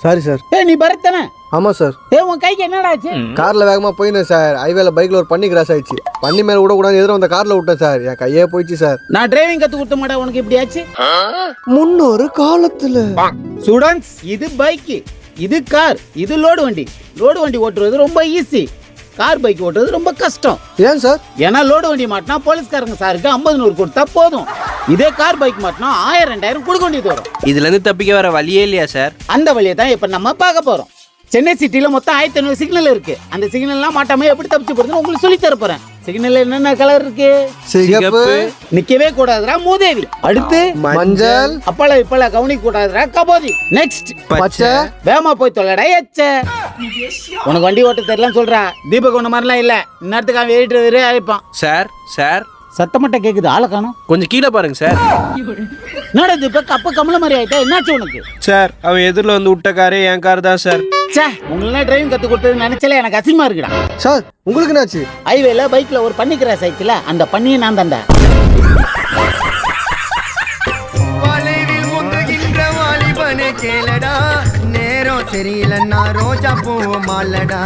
Sorry sir ஏய் நீ பரத் தானே? ஆமாம் சார் ஏய் உன் கைக்கு என்னடா ஆச்சு? காரில் வேகமாக போயிருந்தேன் சார் ஹைவேல பைக்கில் ஒரு பண்ணி கிராஸ் ஆயிடுச்சு. பண்ணி மேலே விடக்கூடாது எதிர வந்த காரில் விட்டேன் சார் என் கையே போயிடுச்சு சார் நான் டிரைவிங் கத்து கொடுத்த மாட்டேன் உனக்கு இப்படி ஆச்சு? முன்னொரு காலத்தில். ஸ்டூடண்ட்ஸ் இது பைக்கு இது கார் இது லோடு வண்டி. லோடு வண்டி ஓட்டுறது ரொம்ப ஈஸி கார் பைக் ஓட்டுறது ரொம்ப கஷ்டம். ஏன் சார்? ஏன்னா லோடு வண்டி மாட்டினா போலீஸ்காரங்க சாருக்கு ஐம்பது நூறு கொடுத்தா போதும். இதே கார் பைக் மாட்டினா ஆயிரம் ரெண்டாயிரம் கொடுக்க வேண்டியது வரும். இதுல இருந்து தப்பிக்க வர வழியே இல்லையா சார்? அந்த வழியை தான் இப்போ நம்ம பார்க்க போறோம். சென்னை சிட்டில மொத்தம் ஆயிரத்தி ஐநூறு சிக்னல் இருக்கு. அந்த சிக்னல்லாம் மாட்டாம எப்படி தப்பிச்சு போறதுன்னு உங்களுக்கு சொல்லி தர போறேன். சிக்னல் என்னென்ன கலர் இருக்கு? சிகப்பு. நிக்கவே கூடாதுடா மூதேவி. அடுத்து? மஞ்சள். அப்பள இப்பள கவனிக்க கூடாதுடா கபோதி. நெக்ஸ்ட் பச்சை. வேகமா போய் தொலைடா எச்ச. உனக்கு வண்டி ஓட்ட தெரியலன்னு சொல்றா தீபக் ஒண்ணு மாதிரிலாம் இல்ல. இந்நேரத்துக்கு அவன் ஏறிட்டு வேறே அழைப்பான் சார் சார். சத்தமட்ட கேக்குது ஆளை காணும். கொஞ்சம் கீழே பாருங்க சார். என்னடா தீபக் அப்ப கமல மாதிரி ஆயிட்டா? என்னாச்சு உனக்கு? சார் அவன் எதிரில் வந்து விட்ட காரே என் கார் தான் சார். ச்சே உங்களெல்லாம் டிரைவிங் கத்து கொடுத்தது நினைச்சல எனக்கு அசிங்கமா இருக்குடா. சார் உங்களுக்கு என்னாச்சு? ஹைவேல பைக்ல ஒரு பண்ணி கிராஸ் ஆயிடுச்சுல அந்த பண்ணியை நான் கேளடா நேரம் சரியில்லைன்னா ரோஜா பூ மாலடா.